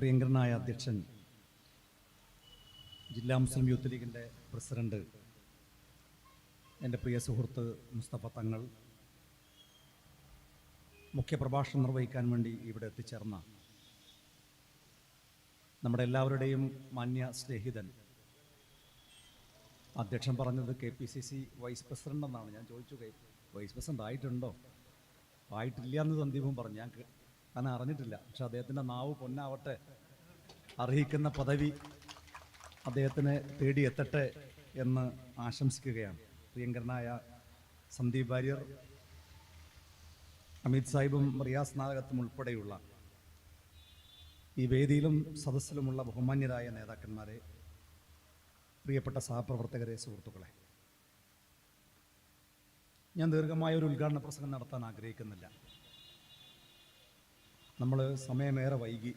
പ്രിയങ്കരനായ അധ്യക്ഷൻ ജില്ലാ മുസ്ലിം യൂത്ത് ലീഗിന്റെ പ്രസിഡന്റ് എന്റെ പ്രിയ സുഹൃത്ത് മുസ്തഫ തങ്ങൾ മുഖ്യപ്രഭാഷണം നിർവഹിക്കാൻ വേണ്ടി ഇവിടെ എത്തിച്ചേർന്ന നമ്മുടെ എല്ലാവരുടെയും മാന്യ സ്നേഹിതൻ അധ്യക്ഷൻ പറഞ്ഞത് K P C C vice president എന്നാണ്. ഞാൻ ചോദിച്ചു വൈസ് പ്രസിഡന്റ് ആയിട്ടുണ്ടോ? ആയിട്ടില്ല എന്ന് സന്ദീപും പറഞ്ഞു. ഞാൻ ഞാൻ അറിഞ്ഞിട്ടില്ല. പക്ഷെ അദ്ദേഹത്തിന്റെ നാവ് പൊന്നാവട്ടെ അർഹിക്കുന്ന പദവി അദ്ദേഹത്തിന് തേടി എത്തട്ടെ എന്ന് ആശംസിക്കുകയാണ്. പ്രിയങ്കരനായ സന്ദീപ് വാര്യർ അമിത് സാഹിബും റിയാസ് നാഗത്തും ഉൾപ്പെടെയുള്ള ഈ വേദിയിലും സദസ്സിലുമുള്ള ബഹുമാന്യരായ നേതാക്കന്മാരെ പ്രിയപ്പെട്ട സഹപ്രവർത്തകരെ സുഹൃത്തുക്കളെ ഞാൻ ദീർഘമായ ഒരു ഉദ്ഘാടന പ്രസംഗം നടത്താൻ ആഗ്രഹിക്കുന്നില്ല. നമ്മൾ സമയമേറെ വൈകി.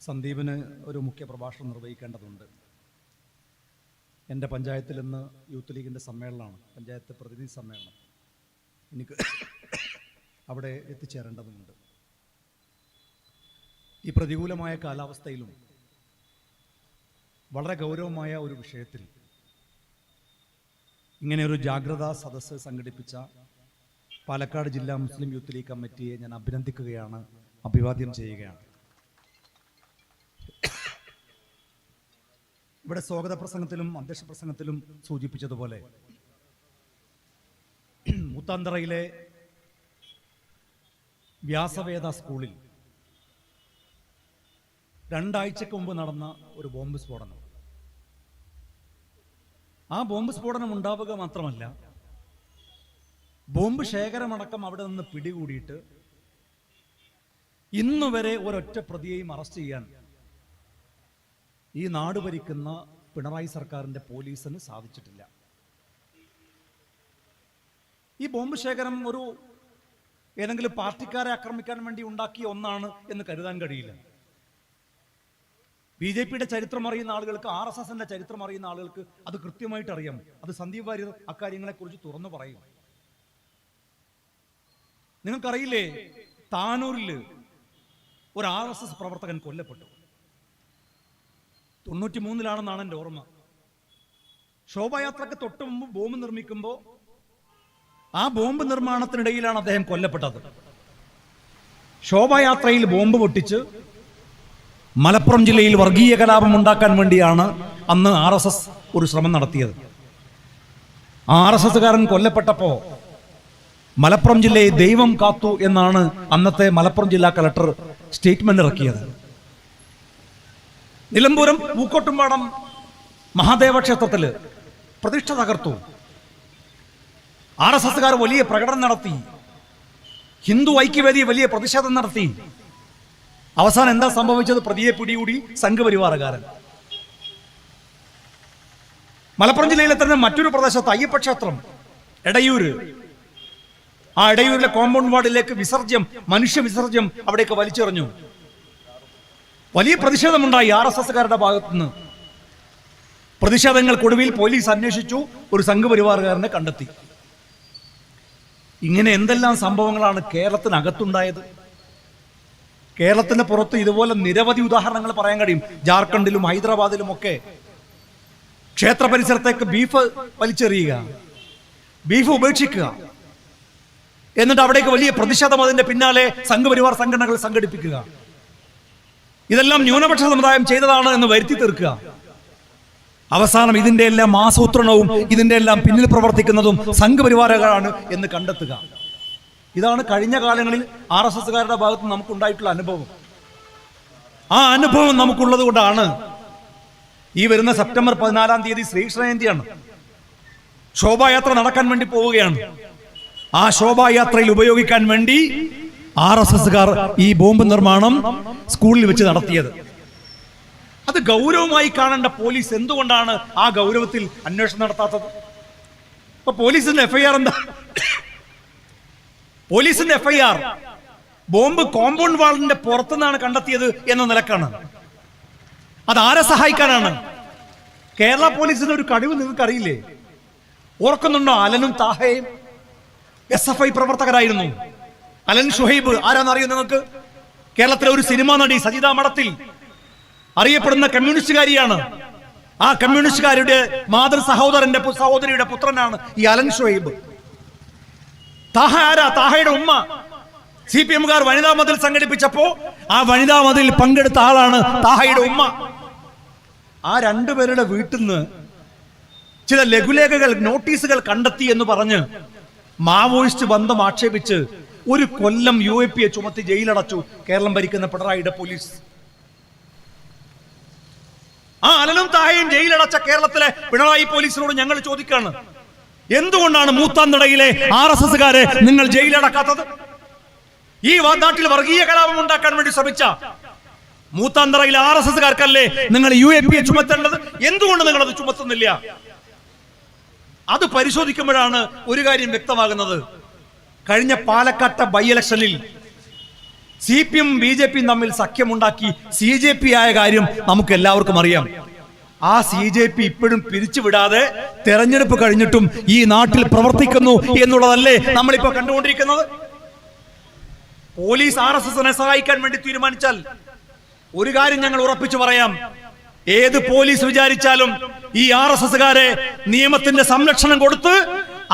സന്ദീപിന് ഒരു മുഖ്യ പ്രഭാഷണം നിർവഹിക്കേണ്ടതുണ്ട്. എന്റെ പഞ്ചായത്തിൽ ഇന്ന് യൂത്ത് ലീഗിന്റെ സമ്മേളനമാണ്. പഞ്ചായത്ത് പ്രതിനിധി സമ്മേളനം. എനിക്ക് അവിടെ എത്തിച്ചേരേണ്ടതുണ്ട്. ഈ പ്രതികൂലമായ കാലാവസ്ഥയിലും വളരെ ഗൗരവമായ ഒരു വിഷയത്തിൽ ഇങ്ങനെ ഒരു ജാഗ്രതാ സദസ്സ് സംഘടിപ്പിച്ച പാലക്കാട് ജില്ലാ മുസ്ലിം യൂത്ത് ലീഗ് കമ്മിറ്റിയെ ഞാൻ അഭിനന്ദിക്കുകയാണ് അഭിവാദ്യം ചെയ്യുകയാണ്. ഇവിടെ സ്വാഗത പ്രസംഗത്തിലും അധ്യക്ഷ പ്രസംഗത്തിലും സൂചിപ്പിച്ചതുപോലെ മുത്താന്തറയിലെ വ്യാസവേദ സ്കൂളിൽ രണ്ടാഴ്ചക്ക് മുമ്പ് നടന്ന ഒരു ബോംബ് സ്ഫോടനം. ആ ബോംബ് സ്ഫോടനം ഉണ്ടാവുക മാത്രമല്ല ബോംബ് ശേഖരമടക്കം അവിടെ നിന്ന് പിടികൂടിയിട്ട് ഇന്ന് വരെ ഒരൊറ്റ പ്രതിയെയും അറസ്റ്റ് ചെയ്യാൻ ഈ നാട് ഭരിക്കുന്ന പിണറായി സർക്കാരിന്റെ പോലീസിന് സാധിച്ചിട്ടില്ല. ഈ ബോംബ് ശേഖരം ഒരു ഏതെങ്കിലും പാർട്ടിക്കാരെ ആക്രമിക്കാൻ വേണ്ടി ഉണ്ടാക്കിയ ഒന്നാണ് എന്ന് കരുതാൻ കഴിയില്ല. ബി ജെ പിയുടെ ചരിത്രം അറിയുന്ന ആളുകൾക്ക് ആർ എസ് എസിന്റെ ചരിത്രം അറിയുന്ന ആളുകൾക്ക് അത് കൃത്യമായിട്ട് അറിയാം അത് സന്ദീപ് വാര്യർ അക്കാര്യങ്ങളെ കുറിച്ച് തുറന്നു പറയും. നിങ്ങൾക്കറിയില്ലേ? താനൂരിൽ ഒരു ആർ എസ് എസ് പ്രവർത്തകൻ കൊല്ലപ്പെട്ടു. തൊണ്ണൂറ്റി മൂന്നിലാണെന്നാണ് എന്റെ ഓർമ്മ. ശോഭായാത്രക്ക് തൊട്ട് മുമ്പ് ബോംബ് നിർമ്മിക്കുമ്പോൾ ആ ബോംബ് നിർമ്മാണത്തിനിടയിലാണ് അദ്ദേഹം കൊല്ലപ്പെട്ടത്. ശോഭായാത്രയിൽ ബോംബ് പൊട്ടിച്ച് മലപ്പുറം ജില്ലയിൽ വർഗീയ കലാപം ഉണ്ടാക്കാൻ വേണ്ടിയാണ് അന്ന് ആർ ഒരു ശ്രമം നടത്തിയത്. ആർ എസ് എസ്സുകാരൻ കൊല്ലപ്പെട്ടപ്പോ മലപ്പുറം ജില്ലയെ ദൈവം കാത്തു എന്നാണ് അന്നത്തെ മലപ്പുറം ജില്ലാ കളക്ടർ സ്റ്റേറ്റ്മെന്റ് ഇറക്കിയത്. നിലമ്പൂരം പൂക്കോട്ടുംപാടം മഹാദേവ ക്ഷേത്രത്തിൽ പ്രതിഷ്ഠ തകർത്തു. ആർ എസ് എസ്സുകാർ വലിയ പ്രകടനം നടത്തി. ഹിന്ദു ഐക്യവേദി വലിയ പ്രതിഷേധം നടത്തി. അവസാനം എന്താ സംഭവിച്ചത് പ്രതിയെ പിടികൂടി സംഘപരിവാറുകാരൻ. മലപ്പുറം ജില്ലയിലെ തന്നെ മറ്റൊരു പ്രദേശത്ത് അയ്യപ്പ ക്ഷേത്രം എടയൂര്. ആ ഇടയൂരിലെ കോമ്പൗണ്ട് വാർഡിലേക്ക് വിസർജ്യം മനുഷ്യ വിസർജ്യം അവിടേക്ക് വലിച്ചെറിഞ്ഞു. വലിയ പ്രതിഷേധമുണ്ടായി ആർ എസ് എസ്സുകാരുടെ ഭാഗത്തുനിന്ന് പ്രതിഷേധങ്ങൾക്കൊടുവിൽ പോലീസ് അന്വേഷിച്ചു ഒരു സംഘപരിവാറുകാരനെ കണ്ടെത്തി. ഇങ്ങനെ എന്തെല്ലാം സംഭവങ്ങളാണ് കേരളത്തിനകത്തുണ്ടായത്? കേരളത്തിന് പുറത്ത് ഇതുപോലെ നിരവധി ഉദാഹരണങ്ങൾ പറയാൻ കഴിയും. ജാർഖണ്ഡിലും ഹൈദരാബാദിലും ഒക്കെ. ക്ഷേത്ര പരിസരത്തേക്ക് ബീഫ് വലിച്ചെറിയുക ബീഫ് ഉപേക്ഷിക്കുക. എന്നിട്ട് അവിടേക്ക് വലിയ പ്രതിഷേധം അതിന്റെ പിന്നാലെ സംഘപരിവാർ സംഘടനകൾ സംഘടിപ്പിക്കുക. ഇതെല്ലാം ന്യൂനപക്ഷ സമുദായം ചെയ്തതാണ് എന്ന് വരുത്തി തീർക്കുക. അവസാനം ഇതിന്റെ എല്ലാം ആസൂത്രണവും ഇതിന്റെ എല്ലാം പിന്നിൽ പ്രവർത്തിക്കുന്നതും സംഘപരിവാരകളാണ് എന്ന് കണ്ടെത്തുക. ഇതാണ് കഴിഞ്ഞ കാലങ്ങളിൽ ആർ എസ് എസ്സുകാരുടെ ഭാഗത്ത് നമുക്കുണ്ടായിട്ടുള്ള അനുഭവം. ആ അനുഭവം നമുക്കുള്ളത് കൊണ്ടാണ് ഈ വരുന്ന സെപ്റ്റംബർ പതിനാലാം തീയതി ശ്രീകൃഷ്ണ ജയന്തിയാണ് ശോഭായാത്ര നടക്കാൻ വേണ്ടി പോവുകയാണ്. ആ ശോഭായാത്രയിൽ ഉപയോഗിക്കാൻ വേണ്ടി ആർ എസ് എസ്സുകാർ ഈ ബോംബ് നിർമ്മാണം സ്കൂളിൽ വെച്ച് നടത്തിയത്. അത് ഗൗരവമായി കാണേണ്ട പോലീസ് എന്തുകൊണ്ടാണ് ആ ഗൗരവത്തിൽ അന്വേഷണം നടത്താത്തത്? ഇപ്പൊ പോലീസിന്റെ എഫ്ഐആർ എന്താ? പോലീസിന്റെ എഫ്ഐആർ ബോംബ് കോമ്പൗണ്ട് വാളിന്റെ പുറത്തുനിന്നാണ് കണ്ടെത്തിയത് എന്ന നിലക്കാണ്. അത് ആരെ സഹായിക്കാനാണ്? കേരള പോലീസിന്റെ ഒരു കഴിവ് നിങ്ങൾക്ക് അറിയില്ലേ ഓർക്കുന്നുണ്ടോ അലനും താഹയും? എസ് എഫ് ഐ പ്രവർത്തകരായിരുന്നു. അലൻ ഷുഹൈബ് ആരാന്നറിയോ നിങ്ങൾക്ക്? കേരളത്തിലെ ഒരു സിനിമാ നടി സജിത മഠത്തിൽ അറിയപ്പെടുന്ന കമ്മ്യൂണിസ്റ്റുകാരിയാണ്. ആ കമ്മ്യൂണിസ്റ്റുകാരുടെ മാതൃ സഹോദരന്റെ സഹോദരിയുടെ പുത്രനാണ് ഈ അലൻ ഷുഹൈബ്. താഹ ആരാ? താഹയുടെ ഉമ്മ. സി പി എമ്മുകാർ വനിതാ മതിൽ സംഘടിപ്പിച്ചപ്പോ ആ വനിതാ മതിൽ പങ്കെടുത്ത ആളാണ് താഹയുടെ ഉമ്മ. ആ രണ്ടുപേരുടെ വീട്ടിൽ നിന്ന് ചില ലഘുലേഖകൾ നോട്ടീസുകൾ കണ്ടെത്തി എന്ന് പറഞ്ഞ് മാവോയിസ്റ്റ് ബന്ധം ആക്ഷേപിച്ച് ഒരു കൊല്ലം യു എ ചുമത്തി ജയിലടച്ചു കേരളം ഭരിക്കുന്ന പിണറായിയുടെ പോലീസ്. ആ അലനും താഴെയും ജയിലടച്ച കേരളത്തിലെ പിണറായി പോലീസിനോട് ഞങ്ങൾ ചോദിക്കുകയാണ് എന്തുകൊണ്ടാണ് മൂത്താന്തടയിലെ ആർ എസ് എസുകാരെ നിങ്ങൾ ജയിലടക്കാത്തത്? ഈ വാദാട്ടിൽ വർഗീയ കലാപം ഉണ്ടാക്കാൻ വേണ്ടി ശ്രമിച്ച മൂത്താന്തറയിലെ ആർ എസ് എസ്സുകാർക്കല്ലേ നിങ്ങൾ യു എ പിയെ ചുമത്തേണ്ടത്? എന്തുകൊണ്ട് നിങ്ങൾ അത് ചുമത്തുന്നില്ല? അത് പരിശോധിക്കുമ്പോഴാണ് ഒരു കാര്യം വ്യക്തമാകുന്നത്. കഴിഞ്ഞ പാലക്കാട്ടെ ബൈ ഇലക്ഷനിൽ C P M B J പിയും തമ്മിൽ സഖ്യമുണ്ടാക്കി സി ജെ പി ആയ കാര്യം നമുക്ക് എല്ലാവർക്കും അറിയാം. ആ സി ജെ പി ഇപ്പോഴും പിരിച്ചുവിടാതെ തെരഞ്ഞെടുപ്പ് കഴിഞ്ഞിട്ടും ഈ നാട്ടിൽ പ്രവർത്തിക്കുന്നു എന്നുള്ളതല്ലേ നമ്മളിപ്പോ കണ്ടുകൊണ്ടിരിക്കുന്നത്? പോലീസ് ആർ എസ് എസിനെ സഹായിക്കാൻ വേണ്ടി തീരുമാനിച്ചാൽ ഒരു കാര്യം ഞങ്ങൾ ഉറപ്പിച്ചു പറയാം. ഏത് പോലീസ് വിചാരിച്ചാലും ഈ ആർ എസ് എസ്സുകാരെ നിയമത്തിന്റെ സംരക്ഷണം കൊടുത്ത്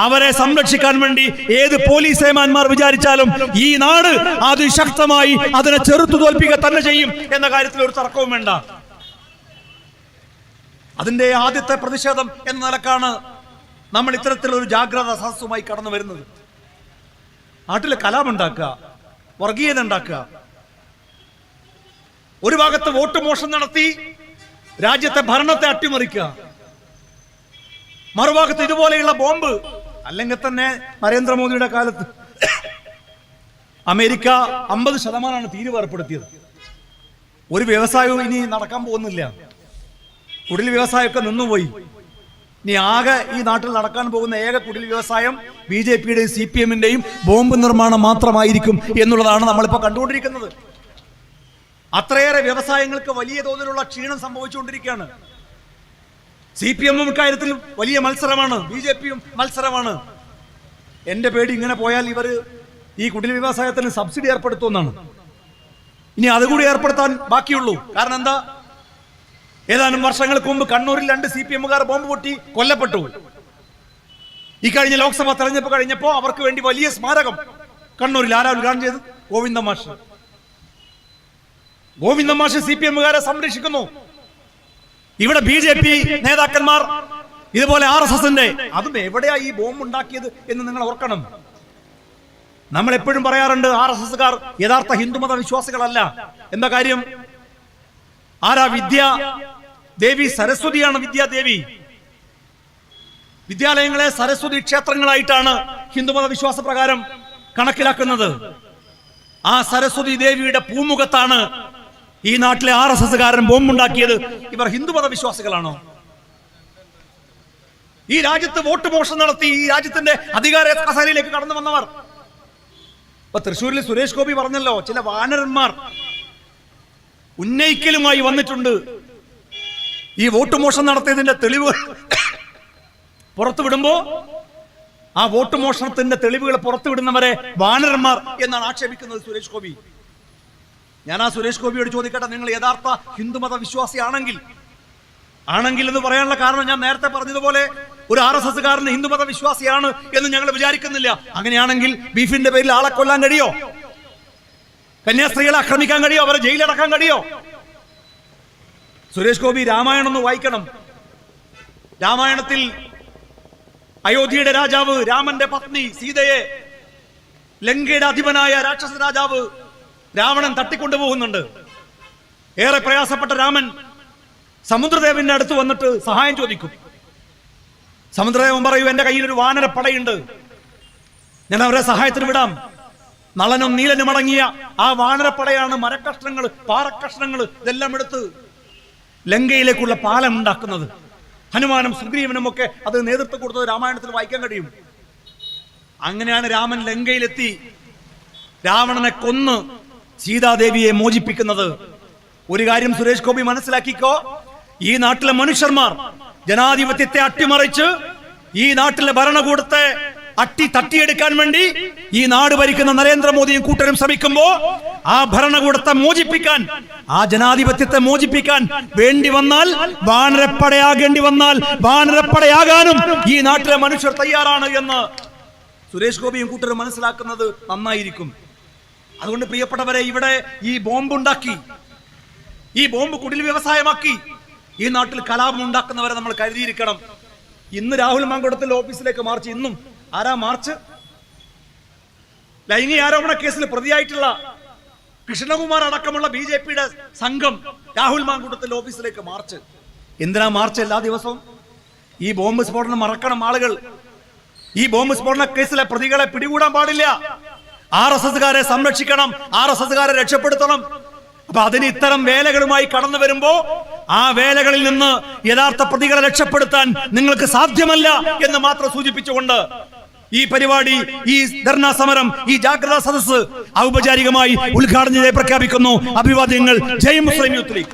അവരെ സംരക്ഷിക്കാൻ വേണ്ടി ഏത് പോലീസ് ഏമാന്മാർ വിചാരിച്ചാലും ഈ നാട് അതിശക്തമായി അതിനെ ചെറുത്തു തോൽപ്പിക്കുക തന്നെ ചെയ്യും എന്ന കാര്യത്തിൽ ഒരു തർക്കവും വേണ്ട. അതിന്റെ ആദ്യത്തെ പ്രതിഷേധം എന്ന നിലക്കാണ് നമ്മൾ ഇത്തരത്തിലൊരു ജാഗ്രത സദസ്സുമായി കടന്നു വരുന്നത്. നാട്ടിൽ കലാപുണ്ടാക്കുക വർഗീയത ഉണ്ടാക്കുക. ഒരു ഭാഗത്ത് വോട്ട് മോഷണം നടത്തി രാജ്യത്തെ ഭരണത്തെ അട്ടിമറിക്കുക. മറുഭാഗത്ത് ഇതുപോലെയുള്ള ബോംബ് അല്ലെങ്കിൽ തന്നെ നരേന്ദ്രമോദിയുടെ കാലത്ത് അമേരിക്ക അമ്പത് ശതമാനമാണ് തീരുവ ഏർപ്പെടുത്തിയത്. ഒരു വ്യവസായവും ഇനി നടക്കാൻ പോകുന്നില്ല. കുടിൽ വ്യവസായമൊക്കെ നിന്നുപോയി. ഇനി ആകെ ഈ നാട്ടിൽ നടക്കാൻ പോകുന്ന ഏക കുടിൽ വ്യവസായം ബി ജെ പിയുടെയും സി പി എമ്മിന്റെയും ബോംബ് നിർമ്മാണം മാത്രമായിരിക്കും എന്നുള്ളതാണ് നമ്മളിപ്പോൾ കണ്ടുകൊണ്ടിരിക്കുന്നത്. അത്രയേറെ വ്യവസായങ്ങൾക്ക് വലിയ തോതിലുള്ള ക്ഷീണം സംഭവിച്ചുകൊണ്ടിരിക്കുകയാണ്. സി പി എമ്മും ഇക്കാര്യത്തിൽ വലിയ മത്സരമാണ്. ബി ജെ പിയും മത്സരമാണ്. എന്റെ പേടി ഇങ്ങനെ പോയാൽ ഇവർ ഈ കുടിൽ വ്യവസായത്തിന് സബ്സിഡി ഏർപ്പെടുത്തുമെന്നാണ്. ഇനി അതുകൂടി ഏർപ്പെടുത്താൻ ബാക്കിയുള്ളൂ. കാരണം എന്താ? ഏതാനും വർഷങ്ങൾക്ക് മുമ്പ് കണ്ണൂരിൽ രണ്ട് സി പി എമ്മുകാർ ബോംബ് പൊട്ടി കൊല്ലപ്പെട്ടു. ഈ കഴിഞ്ഞ ലോക്സഭ തെരഞ്ഞെടുപ്പ് കഴിഞ്ഞപ്പോ അവർക്ക് വേണ്ടി വലിയ സ്മാരകം കണ്ണൂരിൽ ആരാ ഉദ്ഘാടനം ചെയ്ത് ഗോവിന്ദ മാഷ്. ഗോവിന്ദ മാഷ് സി പി എമ്മുകാരെ സംരക്ഷിക്കുന്നു. ഇവിടെ ബി ജെ പി നേതാക്കന്മാർ ഇതുപോലെ ആർ എസ് എസിന്റെ അതും എവിടെയാ ഈ ബോംബ് ഉണ്ടാക്കിയത് എന്ന് നിങ്ങൾ ഓർക്കണം. നമ്മൾ എപ്പോഴും പറയാറുണ്ട് ആർ എസ് എസ്കാർ യഥാർത്ഥ ഹിന്ദുമത വിശ്വാസികളല്ല എന്താ കാര്യം. ആരാ വിദ്യ? ദേവി സരസ്വതിയാണ് വിദ്യാദേവി വിദ്യാലയങ്ങളെ സരസ്വതി ക്ഷേത്രങ്ങളായിട്ടാണ് ഹിന്ദുമത വിശ്വാസ പ്രകാരം കണക്കിലാക്കുന്നത്. ആ സരസ്വതി ദേവിയുടെ പൂമുഖത്താണ് ഈ നാട്ടിലെ ആർ എസ് എസ്സുകാരൻ ബോംബുണ്ടാക്കിയത് ഇവർ ഹിന്ദുമത വിശ്വാസികളാണോ ഈ രാജ്യത്ത് വോട്ട് മോഷണം നടത്തി ഈ രാജ്യത്തിന്റെ അധികാര കസേരയിലേക്ക് കടന്നു വന്നവർ. ഇപ്പൊ തൃശ്ശൂരിൽ സുരേഷ് ഗോപി പറഞ്ഞല്ലോ ചില വാനരന്മാർ ഉന്നയിക്കലുമായി വന്നിട്ടുണ്ട്. ഈ വോട്ട് മോഷണം നടത്തിയതിന്റെ തെളിവുകൾ പുറത്തുവിടുമ്പോ ആ വോട്ട് മോഷണത്തിന്റെ തെളിവുകൾ പുറത്തുവിടുന്നവരെ വാനരന്മാർ എന്നാണ് ആക്ഷേപിക്കുന്നത് സുരേഷ് ഗോപി. ഞാൻ ആ സുരേഷ് ഗോപിയോട് ചോദിക്കട്ടെ നിങ്ങൾ യഥാർത്ഥ ഹിന്ദുമത വിശ്വാസിയാണെങ്കിൽ ആണെങ്കിൽ എന്ന് പറയാനുള്ള കാരണം ഞാൻ നേരത്തെ പറഞ്ഞതുപോലെ ഒരു ആർ എസ് എസ്കാരന് ഹിന്ദുമത വിശ്വാസിയാണ് എന്ന് ഞങ്ങൾ വിചാരിക്കുന്നില്ല. അങ്ങനെയാണെങ്കിൽ ബീഫിന്റെ പേരിൽ ആളെ കൊല്ലാൻ കഴിയോ? കന്യാസ്ത്രീകളെ ആക്രമിക്കാൻ കഴിയോ? അവരെ ജയിലടക്കാൻ കഴിയോ? സുരേഷ് ഗോപി രാമായണം ഒന്ന് വായിക്കണം. രാമായണത്തിൽ അയോധ്യയുടെ രാജാവ് രാമന്റെ പത്നി സീതയെ ലങ്കയുടെ അധിപനായ രാക്ഷസ രാജാവ് രാവണൻ തട്ടിക്കൊണ്ടുപോകുന്നുണ്ട്. ഏറെ പ്രയാസപ്പെട്ട രാമൻ സമുദ്രദേവന്റെ അടുത്ത് വന്നിട്ട് സഹായം ചോദിക്കും. സമുദ്രദേവൻ പറയൂ എന്റെ കയ്യിൽ ഒരു വാനരപ്പടയുണ്ട് ഞാൻ അവരെ സഹായത്തിന് വിടാം. നളനും നീലനും അടങ്ങിയ ആ വാനരപ്പടയാണ് മരക്കഷ്ണങ്ങൾ പാറക്കഷ്ണങ്ങൾ ഇതെല്ലാം എടുത്ത് ലങ്കയിലേക്കുള്ള പാലം ഉണ്ടാക്കുന്നത്. ഹനുമാനും സുഗ്രീവനും ഒക്കെ അത് നേതൃത്വം കൊടുത്തത് രാമായണത്തിൽ വായിക്കാൻ കഴിയും. അങ്ങനെയാണ് രാമൻ ലങ്കയിലെത്തി. രാവണനെ കൊന്ന് സീതാദേവിയെ മോചിപ്പിക്കുന്നത്. ഒരു കാര്യം സുരേഷ് ഗോപി മനസ്സിലാക്കിക്കോ? ഈ നാട്ടിലെ മനുഷ്യന്മാർ ജനാധിപത്യത്തെ അട്ടിമറിച്ച് ഈ നാട്ടിലെ ഭരണകൂടത്തെ അട്ടി തട്ടിയെടുക്കാൻ വേണ്ടി ഈ നാട് ഭരിക്കുന്ന നരേന്ദ്രമോദിയും കൂട്ടരും ശ്രമിക്കുമ്പോ ആ ഭരണകൂടത്തെ മോചിപ്പിക്കാൻ ആ ജനാധിപത്യത്തെ മോചിപ്പിക്കാൻ വേണ്ടി വന്നാൽ വാനരപ്പടയാകേണ്ടി വന്നാൽ വാനരപ്പടയാകാനും ഈ നാട്ടിലെ മനുഷ്യർ തയ്യാറാണ് എന്ന് സുരേഷ് ഗോപിയും കൂട്ടരും മനസ്സിലാക്കുന്നത് നന്നായിരിക്കും. അതുകൊണ്ട് പ്രിയപ്പെട്ടവരെ ഇവിടെ ഈ ബോംബ് ഉണ്ടാക്കി ഈ ബോംബ് കുടിൽ വ്യവസായമാക്കി ഈ നാട്ടിൽ കലാപം ഉണ്ടാക്കുന്നവരെ നമ്മൾ കരുതിയിരിക്കണം. ഇന്ന് രാഹുൽ മാങ്കുടത്തിൽ ഓഫീസിലേക്ക് മാർച്ച് ഇന്നും ആരാ മാർച്ച്? ലൈംഗിക ആരോപണ കേസിൽ പ്രതിയായിട്ടുള്ള കൃഷ്ണകുമാർ അടക്കമുള്ള ബി ജെ പിയുടെ സംഘം രാഹുൽ മാങ്കുടത്തിൽ ഓഫീസിലേക്ക് മാർച്ച്. എന്തിനാ മാർച്ച് എല്ലാ ദിവസവും? ഈ ബോംബ് സ്ഫോടനം മറക്കണം ആളുകൾ. ഈ ബോംബ് സ്ഫോടന കേസിലെ പ്രതികളെ പിടികൂടാൻ പാടില്ല. ആർ എസ് എസ്കാരെ സംരക്ഷിക്കണം ആർ എസ് എസ്കാരെ രക്ഷപ്പെടുത്തണം. അപ്പൊ അതിന് ഇത്തരം വേലകളുമായി കടന്നു വരുമ്പോ ആ വേലകളിൽ നിന്ന് യഥാർത്ഥ പ്രതികളെ രക്ഷപ്പെടുത്താൻ നിങ്ങൾക്ക് സാധ്യമല്ല എന്ന് മാത്രം സൂചിപ്പിച്ചുകൊണ്ട് ഈ പരിപാടി ഈ ധർണാ സമരം ഈ ജാഗ്രതാ സദസ് ഔപചാരികമായി ഉദ്ഘാടനം ചെയ്ത് പ്രഖ്യാപിക്കുന്നു. അഭിവാദ്യങ്ങൾ. ജയ് മുസ്ലിം യൂത്ത് ലീഗ്.